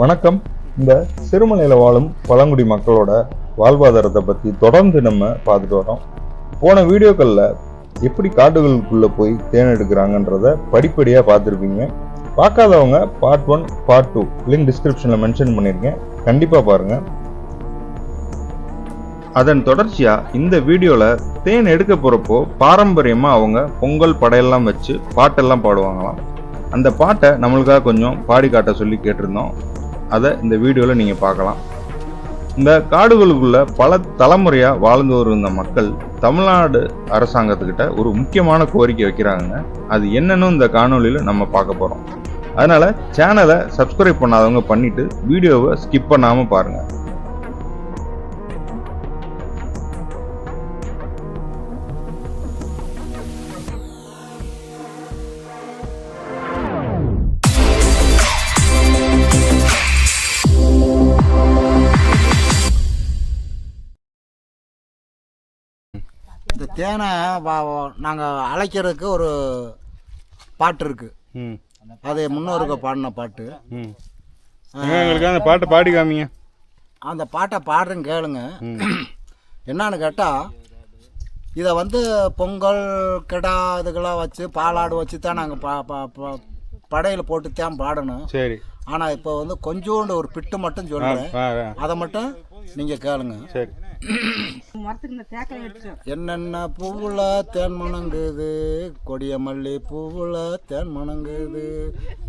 வணக்கம். இந்த சிறுமலையில் வாழும் பழங்குடி மக்களோட வாழ்வாதாரத்தை பற்றி தொடர்ந்து நம்ம பார்த்துட்டு வரோம். போன வீடியோக்களில் எப்படி காடுகளுக்குள்ளே போய் தேன் எடுக்கிறாங்கன்றத படிப்படியாக பார்த்துருப்பீங்க. பார்க்காதவங்க part one part two link டிஸ்கிரிப்ஷனில் மென்ஷன் பண்ணியிருக்கேன் கண்டிப்பாக பாருங்கள் அதன் தொடர்ச்சியாக இந்த வீடியோவில் தேன் எடுக்க போகிறப்போ பாரம்பரியமாக அவங்க பொங்கல் படையெல்லாம் வச்சு பாட்டெல்லாம் பாடுவாங்களாம். அந்த பாட்டை நம்மளுக்காக கொஞ்சம் பாடி காட்ட சொல்லி கேட்டிருந்தோம். அதை இந்த வீடியோவில் நீங்கள் பார்க்கலாம். இந்த காடுகளுக்குள்ள பல தலைமுறையாக வாழ்ந்து வரும் இந்த மக்கள் தமிழ்நாடு அரசாங்கத்துக்கிட்ட ஒரு முக்கியமான கோரிக்கை வைக்கிறாங்க அது என்னன்னு இந்த காணொளியில் நம்ம பார்க்க போகிறோம் அதனால் சேனலை சப்ஸ்கிரைப் பண்ணாதவங்க பண்ணிவிட்டு வீடியோவை ஸ்கிப் பண்ணாமல் பாருங்கள் தேனை நாங்கள் அழைக்கிறதுக்கு ஒரு பாட்டு இருக்கு. ம். அது முன்னோருக்கு பாடின பாட்டு. எங்களுக்கு அந்த பாட்டை பாடி காமிங்க. அந்த பாட்டை பாடுறேன் கேளுங்க. என்னன்னு கேட்டால் இதை வந்து பொங்கல் கிடா இதுக்கெல்லாம் வச்சு பாலாடு வச்சு தான் நாங்கள் பா பா படையில போட்டு தான் பாடணும். சரி. ஆனால் இப்போ வந்து கொஞ்சோண்டு ஒரு பிட்டு மட்டும் சொல்கிறேன். அதை மட்டும் நீங்கள் கேளுங்க. சரி. என்னென்ன பூவுல தேன் மணங்குது? கொடிய மல்லி பூவுல தேன் மணங்குது.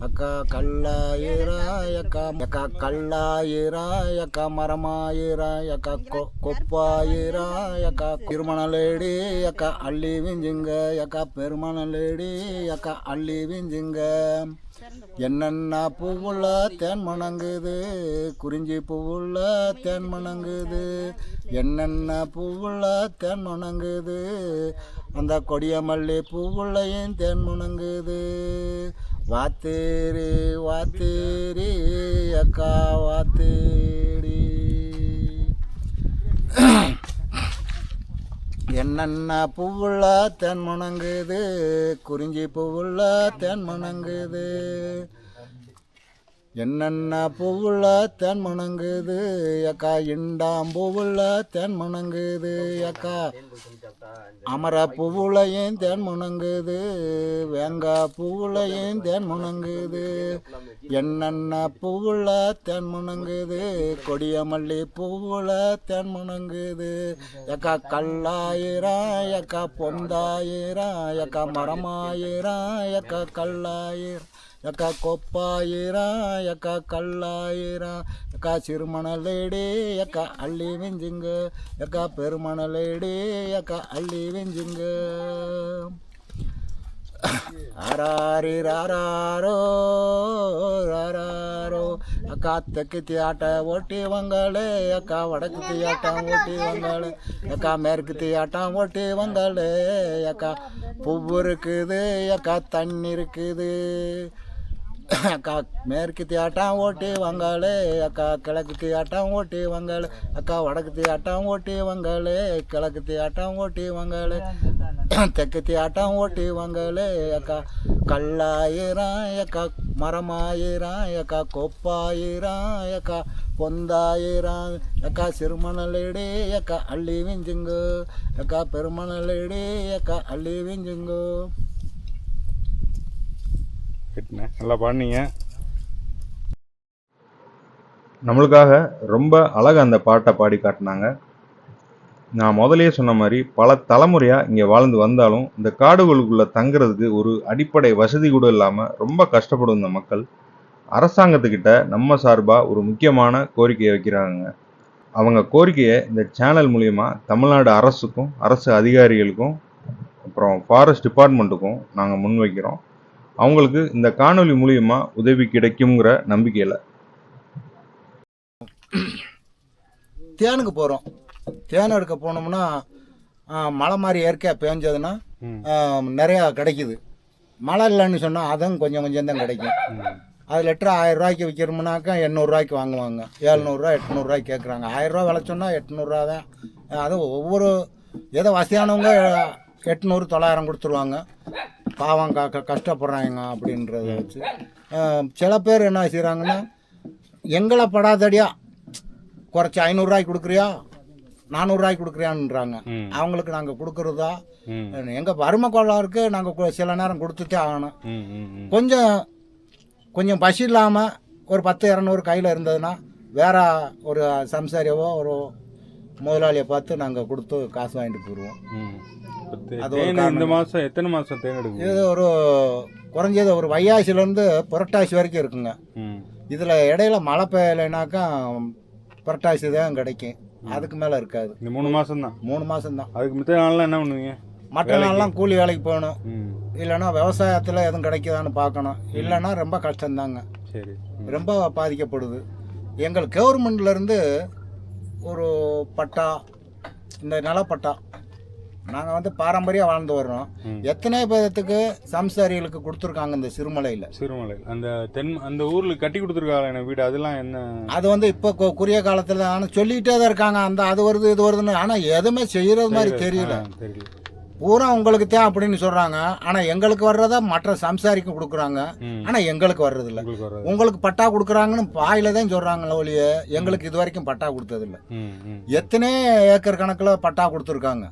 அக்கா கல்லாயிரா அக்கா அக்கா கல்லாயிரா அக்கா மரமாயிரா அக்கா கொப்பாயிரா அக்கா திருமணலேடி அக்கா அள்ளி விஞ்சுங்க அக்கா பெருமணலேடி அக்கா அள்ளி விஞ்சுங்க. என்னென்ன பூவுள்ள தேன் மணங்குது குறிஞ்சி பூவுள்ள தேன் மணங்குது. என்னென்ன பூவுள்ள தேன் மணங்குது அந்த கொடிய மல்லி பூவுள்ளையும் தேன் முணங்குது. வாத்தேரி வாத்தேரி அக்கா வாத்தேரி. என்னென்ன பூவுள்ள தேன் மணங்குது? குறிஞ்சி பூவுள்ள தேன் மணங்குது. என்னென்ன பூவுள்ள தேன் மணங்குது? அக்கா இண்டாம் பூவுள்ள தேன் மணங்குது. அக்கா அமர பூவுலையும் தேன் முணங்குது வேங்கா பூவுலையும் தேன் முணங்குது என்னென்ன பூவுல தேன் முணங்குது கொடிய மல்லி பூவுல தேன் முணங்குது. எக்கா கல்லாயிரம் எக்கா பொந்தாயிரம் எக்கா மரமாயிரம் எக்கா கல்லாயிரம் எக்கா கொப்பாயிரம் எக்கா கல்லாயிரம் எக்கா சிறுமணலேடி எக்கா அள்ளி விஞ்சுங்க. எக்கா பெருமணலேடி எக்கா அள்ளி விஞ்சுங்க. ஆராரி ராரோ ராரோ அக்கா தெற்கு தியாட்ட ஓட்டி வந்தாளே அக்கா வடக்கு தியாட்டம் ஓட்டி வந்தாளே. அக்கா மேற்கு தியாட்டம் ஓட்டி வந்தாளே அக்கா பூவு இருக்குது அக்கா தண்ணி இருக்குது. அக்கா மேற்கு தியாட்டம் ஓட்டி வங்காளே அக்கா கிழக்கு தியாட்டம் ஓட்டி வங்காளே அக்கா வடக்கு தியாட்டம் ஓட்டி வங்காளே கிழக்கு தியாட்டம் ஓட்டி வங்காளே தெற்கு தியாட்டம் ஓட்டி வங்காளே அக்கா கல்லாயிரம் அக்கா மரமாயிரம் அக்கா கொப்பாயிரம் அக்கா பொந்தாயிரம் அக்கா சிறுமணலேடி அக்கா அள்ளி விஞ்சுங்கோ. அக்கா பெருமணலேடி அக்கா அள்ளி விஞ்சுங்கோ. கட்டினேன் நல்லா பாடினீங்க. நம்மளுக்காக ரொம்ப அழகாக அந்த பாட்டை பாடி காட்டினாங்க. நான் முதலே சொன்ன மாதிரி பல தலைமுறையாக இங்கே வாழ்ந்து வந்தாலும் இந்த காடுகளுக்குள்ளே தங்குறதுக்கு ஒரு அடிப்படை வசதி கூட இல்லாமல் ரொம்ப கஷ்டப்படும் இந்த மக்கள். அரசாங்கத்துக்கிட்ட நம்ம சார்பாக ஒரு முக்கியமான கோரிக்கையை வைக்கிறாங்க. அவங்க கோரிக்கையை இந்த சேனல் மூலயமா தமிழ்நாடு அரசுக்கும் அரசு அதிகாரிகளுக்கும் அப்புறம் ஃபாரஸ்ட் டிபார்ட்மெண்ட்டுக்கும் நாங்கள் முன்வைக்கிறோம். அவங்களுக்கு இந்த காணொளி மூலியமா உதவி கிடைக்குங்கிற நம்பிக்கையில். தேனுக்கு போகிறோம் தேன் எடுக்க போனோம்னா மழை மாதிரி இயற்கையாக பேஞ்சதுன்னா நிறையா கிடைக்குது. மழை இல்லைன்னு சொன்னால் அதுவும் கொஞ்சம் கொஞ்சம் தான் கிடைக்கும். அது லிட்டர் ஆயிரம் ரூபாய்க்கு விற்கிறோம்னாக்கா எண்ணூறுரூவாய்க்கு வாங்குவாங்க. ஏழ்நூறுரூவா எட்நூறுரூவாய்க்கு கேட்குறாங்க ஆயிரரூவா விலை சொன்னால் எட்நூறுரூவா தான். அது ஒவ்வொரு ஏதோ வசதியானவங்க எட்நூறு தொள்ளாயிரம் கொடுத்துருவாங்க. பாவம் க கஷ்டப்படுறாங்க அப்படின்றத வச்சு. சில பேர் என்ன செய்கிறாங்கன்னா எங்களை படாதடியா குறைச்சி ஐநூறுரூவாய்க்கு கொடுக்குறியா நானூறுரூவாய்க்கு கொடுக்குறியான்றாங்க. அவங்களுக்கு நாங்கள் கொடுக்குறதா? எங்கள் வறுமை கோளாறுக்கு நாங்கள் சில நேரம் கொடுத்துட்டே ஆகணும். கொஞ்சம் கொஞ்சம் பசி இல்லாமல் ஒரு பத்து இரநூறு கையில் இருந்ததுன்னா வேற ஒரு சம்சாரியவோ ஒரு முதலாளியை பார்த்து நாங்கள் கொடுத்து காசு வாங்கிட்டு போயிடுவோம் தேன் இந்த. மாசம் எத்தனை மாசம் தேன் எடுக்கும் இது ஒரு குறைஞ்சது ஒரு வையாசிலேருந்து புரட்டாசி வரைக்கும் இருக்குங்க. இதில் இடையில மழை பெய்யலைனாக்கா புரட்டாசி தான் கிடைக்கும். அதுக்கு மேலே இருக்காது. இந்த மூணு மாசம் தான் மூணு மாதம்தான் அதுக்கு மித்த நாள்லாம் என்ன பண்ணுவீங்க? மற்ற நாள்லாம் கூலி வேலைக்கு போகணும். இல்லைன்னா விவசாயத்தில் எதுவும் கிடைக்குதான்னு பார்க்கணும். இல்லைன்னா ரொம்ப கஷ்டம்தாங்க. சரி. ரொம்ப பாதிக்கப்படுது. எங்கள் கவர்மெண்ட்லேருந்து ஒரு பட்டா இந்த நிலப்பட்டா நாங்கள் வந்து பாரம்பரியம் வாழ்ந்து வர்றோம். எத்தனை பேர்த்துக்கு சம்சாரிகளுக்கு கொடுத்துருக்காங்க இந்த சிறுமலையில். சிறுமலை. அந்த தென் அந்த ஊர்ல கட்டி கொடுத்துருக்காங்க எனக்கு வீடு? அதெல்லாம் என்ன? அது வந்து இப்போ குறுகிய காலத்தில் ஆனால் சொல்லிகிட்டே தான் இருக்காங்க. அந்த அது வருது இது வருதுன்னு. ஆனால் எதுவுமே செய்கிறது மாதிரி தெரியல. தெரியல. பூரா உங்களுக்கு தான் அப்படின்னு சொல்கிறாங்க ஆனால் எங்களுக்கு வர்றதா மற்ற சம்சாரிக்கு கொடுக்குறாங்க. ம். ஆனால் எங்களுக்கு வர்றதில்ல. உங்களுக்கு வராது உங்களுக்கு பட்டா கொடுக்குறாங்கன்னு வாயில தான் சொல்கிறாங்களே ஒழிய எங்களுக்கு இது வரைக்கும் பட்டா கொடுத்ததில்ல. ம் ம் எத்தனை ஏக்கர் கணக்கில் பட்டா கொடுத்துருக்காங்க?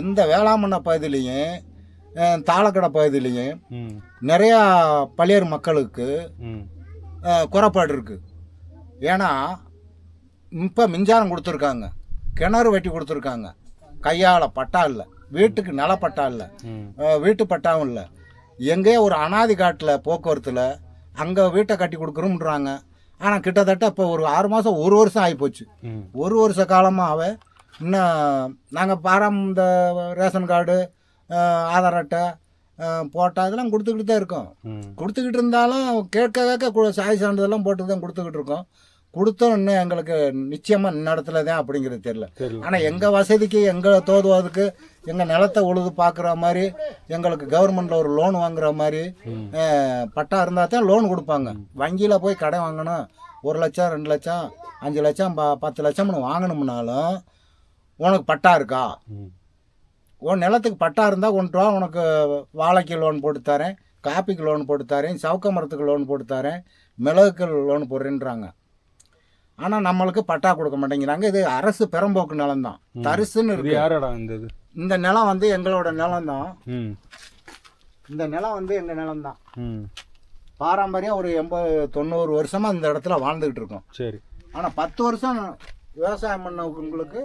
எந்த வேளாமண்ண பகுதியிலையும் தாளக்கடை பகுதியிலையும் நிறையா பழையர் மக்களுக்கு குறைபாடு இருக்குது ஏன்னா இப்போ மின்சாரம் கொடுத்துருக்காங்க. கிணறு வெட்டி கொடுத்துருக்காங்க. கையால் பட்டா இல்லை. வீட்டுக்கு நிலப்பட்டா இல்லை. ம். அஹ், வீட்டு பட்டாவும் இல்லை. எங்கேயோ ஒரு அனாதி காட்டில் போக்குவரத்தில் அங்கே வீட்டை கட்டி கொடுக்குறோம்ன்றாங்க ஆனால் கிட்டத்தட்ட இப்போ ஒரு ஆறு மாதம் ஒரு வருஷம் ஆகிப்போச்சு ஒரு வருஷ காலமாகவே இன்னும் நாங்கள் பாரம் இந்த ரேஷன் கார்டு ஆதார் அட்டை அஹ், போட்டா இதெல்லாம் கொடுத்துக்கிட்டு தான் இருக்கோம் கொடுத்துக்கிட்டு இருந்தாலும் கேட்க கேட்க சாய் சான்றிதழெல்லாம் போட்டு தான் கொடுத்துக்கிட்டு இருக்கோம். கொடுத்தோம் இன்னும் எங்களுக்கு நிச்சயமாக தான் அப்படிங்கிறது தெரியல. தெரியல. ஆனால் எங்கள் வசதிக்கு எங்களை தோதுவதுக்கு எங்கள் நிலத்தை உழுது பார்க்குற மாதிரி எங்களுக்கு கவர்மெண்ட்டில் ஒரு லோன் வாங்குற மாதிரி பட்டா இருந்தால் தான் லோன் கொடுப்பாங்க. வங்கியில் போய் கடன் வாங்கணும். ஒரு லட்சம் ரெண்டு லட்சம் அஞ்சு லட்சம் ப பத்து லட்சம்னு வாங்கணும்னாலும் உனக்கு பட்டா இருக்கா? உன் நிலத்துக்கு பட்டா இருந்தால் வா உனக்கு வாழைக்கு லோன் போட்டு தரேன் காப்பிக்கு லோன் போட்டு தரேன் சவுக்க மரத்துக்கு லோன் போட்டு தரேன் மிளகுக்கு லோன் போடுறேன்றாங்க. ஆனால் நம்மளுக்கு பட்டா கொடுக்க மாட்டேங்கிறாங்க. இது அரசு பெரம்போக்கு நிலம் தான். தரிசுன்னு இருக்கு. யாரோட இந்த நிலம் வந்து எங்களோட நிலம் தான் இந்த நிலம் வந்து எங்கள் நிலம் தான் பாரம்பரியம் ஒரு எண்பது தொண்ணூறு வருஷமாக இந்த இடத்துல வாழ்ந்துக்கிட்டு இருக்கோம். சரி. ஆனால் பத்து வருஷம் விவசாயம் பண்ணவங்களுக்கு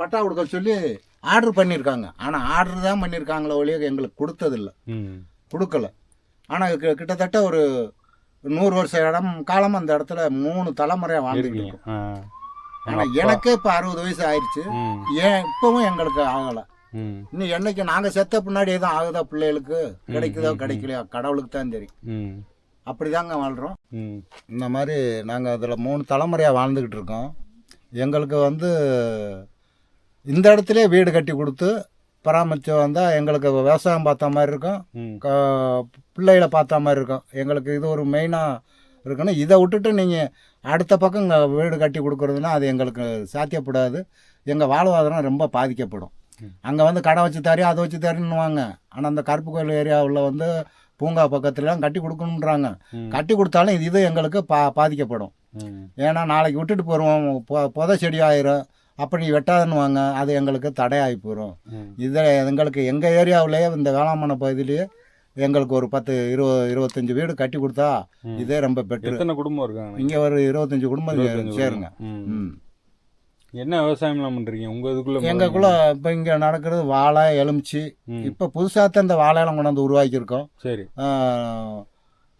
பட்டா கொடுக்க சொல்லி ஆர்டர் பண்ணியிருக்காங்க. ஆனால் ஆர்டர் தான் பண்ணியிருக்காங்களே ஒழிய எங்களுக்கு கொடுத்ததில்ல. கொடுக்கல. ஆனால் கிட்டத்தட்ட ஒரு நூறு வருஷம் இடம் காலம் அந்த இடத்துல மூணு தலைமுறையாக இருக்கீங்க. இருக்கோம். ஆனால் எனக்கே இப்போ அறுபது வயசு ஆயிடுச்சு ஏன் இப்போவும் எங்களுக்கு ஆகலை. இன்னும் என்னைக்கு நாங்கள் செத்த பின்னாடி எதுவும் ஆகுதா பிள்ளைகளுக்கு? கிடைக்குதோ கிடைக்கலையா கடவுளுக்கு தான் தெரியும். அப்படிதாங்க வாழ்கிறோம் இந்த மாதிரி நாங்கள் அதில் மூணு தலைமுறையாக வாழ்ந்துக்கிட்டு இருக்கோம். எங்களுக்கு வந்து இந்த இடத்துல வீடு கட்டி கொடுத்து பராமரித்து வந்தால் எங்களுக்கு விவசாயம் பார்த்த மாதிரி இருக்கும். பிள்ளைகளை பார்த்த மாதிரி இருக்கும். எங்களுக்கு இது ஒரு மெயினாக இருக்கணும் இதை விட்டுட்டு நீங்கள் அடுத்த பக்கம் வீடு கட்டி கொடுக்குறதுனா அது எங்களுக்கு சாத்தியப்படாது. எங்கள் வாழ்வாதாரம் ரொம்ப பாதிக்கப்படும். அங்கே வந்து கடை வச்சு தரேன் அதை வச்சு தரேன்னுவாங்க. ஆனால் அந்த கருப்பு கோயில் ஏரியாவில் வந்து பூங்கா பக்கத்துலலாம் கட்டி கொடுக்கணுன்றாங்க கட்டி கொடுத்தாலும் இது இது எங்களுக்கு பா பாதிக்கப்படும். ஏன்னா நாளைக்கு விட்டுட்டு போயிடுவோம் பொ புதை செடி ஆயிரும். அப்படி வெட்டாதுன்னுவாங்க அது எங்களுக்கு தடையாகி போயிடும் ம் இதை எங்களுக்கு எங்கள் ஏரியாவிலேயே இந்த வேளாண்மனை பகுதியிலேயே எங்களுக்கு ஒரு பத்து இருபது இருபத்தஞ்சி வீடு கட்டி கொடுத்தா. இதே ரொம்ப பெட்ரு எத்தனை குடும்பம் இருக்காங்க? இங்கே ஒரு இருபத்தஞ்சி குடும்பம் சேருங்க. ம். என்ன விவசாயம்லாம் பண்றீங்க? உங்க இதுக்குள்ள எங்களுக்குள்ள இப்போ இங்கே நடக்கிறது வாழை எலுமிச்சி. இப்போ புதுசாக தான் இந்த வாழையெல்லாம் கொண்டாந்து உருவாக்கியிருக்கோம். சரி.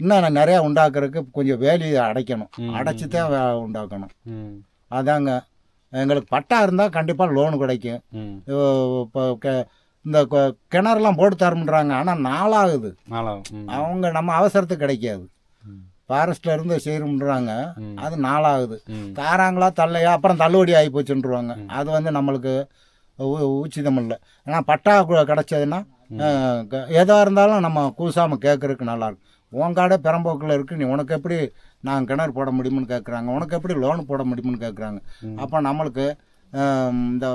இன்னும் நான் நிறையா உண்டாக்குறதுக்கு கொஞ்சம் வேலியை அடைக்கணும். அடைச்சி தான் உண்டாக்கணும். அதாங்க. எங்களுக்கு பட்டா இருந்தால் கண்டிப்பாக லோன் கிடைக்கும். இப்போ கெ- இந்த கிணறுலாம் போட்டு தரமுன்றாங்க. ஆனால் நாளாகுது. அவங்க நம்ம அவசரத்துக்கு கிடைக்காது. ஃபாரஸ்ட்ல இருந்து செய்யணுன்றாங்க. அது நாளாகுது. தாராங்களா தள்ளையா அப்புறம் தள்ளுபடி ஆகி போச்சுன்றாங்க அது வந்து நம்மளுக்கு உச்சிதம் இல்லை. ஏன்னா பட்டா கிடைச்சதுன்னா அஹ், க- எதா இருந்தாலும் நம்ம கூசாமல் கேட்கறதுக்கு நல்லாயிருக்கும் உன் காடை பெரம்போக்கில் இருக்குது நீ உனக்கு எப்படி நான் கிணறு போட முடியும்னு கேட்குறாங்க உனக்கு எப்படி லோன் போட முடியும்னு கேட்குறாங்க. அப்போ நம்மளுக்கு இந்த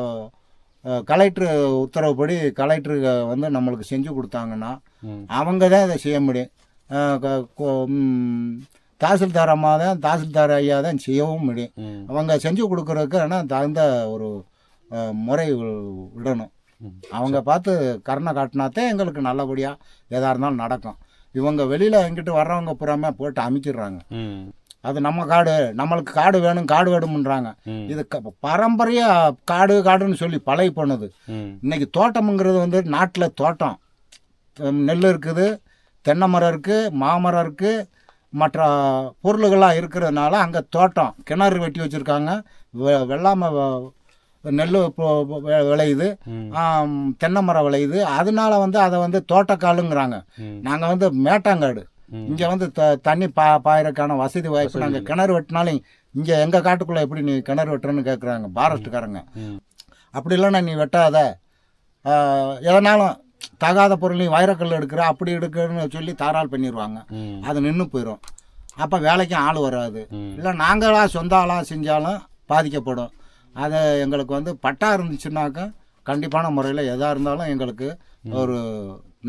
கலெக்டர் உத்தரவுப்படி கலெக்டர் வந்து நம்மளுக்கு செஞ்சு கொடுத்தாங்கன்னா அவங்க தான் இதை செய்ய முடியும் தாசில்தார் அம்மா தான் தாசில்தார் ஐயா தான் செய்யவும் முடியும். அவங்க செஞ்சு கொடுக்குறதுக்கு ஆனால் தகுந்த ஒரு முறை விடணும். அவங்க பார்த்து கருணை காட்டினாத்தான் எங்களுக்கு நல்லபடியாக எதாக இருந்தாலும் நடக்கும் இவங்க வெளியில் எங்கிட்டு வர்றவங்க புறாமே போட்டு அமைக்கிடுறாங்க. அது நம்ம காடு நம்மளுக்கு காடு வேணும் காடு வேணும்ன்றாங்க. இது பாரம்பரியாக காடு காடுன்னு சொல்லி பழகி போனது. இன்னைக்கு தோட்டம்ங்கிறது வந்து நாட்டில் தோட்டம் நெல் இருக்குது தென்னை மரம் இருக்குது மாமரம் இருக்குது மற்ற பொருள்கள்லாம் இருக்கிறதுனால அங்கே தோட்டம் கிணறு வெட்டி வச்சுருக்காங்க வெ வெள்ளாமை நெல் விளையுது. தென்னை மரம் விளையுது. அதனால வந்து அதை வந்து தோட்டக்காலுங்கிறாங்க. நாங்கள் வந்து மேட்டாங்காடு. இங்கே வந்து த தண்ணி பா பாயறதுக்கான வசதி வாய்ப்பு நாங்கள் கிணறு வெட்டினாலும் இங்கே எங்கள் காட்டுக்குள்ளே எப்படி நீ கிணறு வெட்டுறன்னு கேட்குறாங்க ஃபாரஸ்ட்டுக்காரங்க ம். அப்படி இல்லைன்னா நீ வெட்டாத. எதனாலும் தகாத பொருள் நீ வைரக்கல் எடுக்கிற அப்படி எடுக்கிறன்னு சொல்லி தாராள் பண்ணிடுவாங்க. அது நின்று போயிடும் அப்போ வேலைக்கும் ஆள் வராது. இல்லை நாங்களாக சொந்த ஆளாக செஞ்சாலும் பாதிக்கப்படும். அது எங்களுக்கு வந்து பட்டா இருந்துச்சுன்னாக்கா கண்டிப்பான முறையில் எதாக இருந்தாலும் எங்களுக்கு ஒரு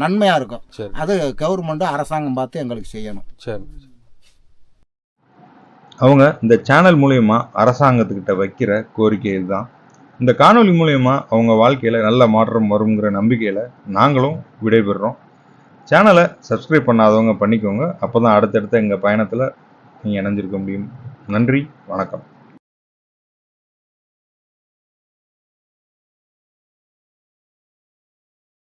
நன்மையாக இருக்கும். அது கவர்மெண்ட்டு அரசாங்கம் பார்த்து எங்களுக்கு செய்யணும். சரி. அவங்க இந்த சேனல் மூலயமா அரசாங்கத்துக்கிட்ட வைக்கிற கோரிக்கை இதுதான். இந்த காணொளி மூலயமா அவங்க வாழ்க்கையில் நல்ல மாற்றம் வருங்கிற நம்பிக்கையில் நாங்களும் விடைபெறுறோம் சேனலை சப்ஸ்கிரைப் பண்ணாதவங்க பண்ணிக்கோங்க. அப்போ தான் அடுத்தடுத்த எங்கள் பயணத்தில் நீங்கள் இணைஞ்சிருக்க முடியும். நன்றி வணக்கம்.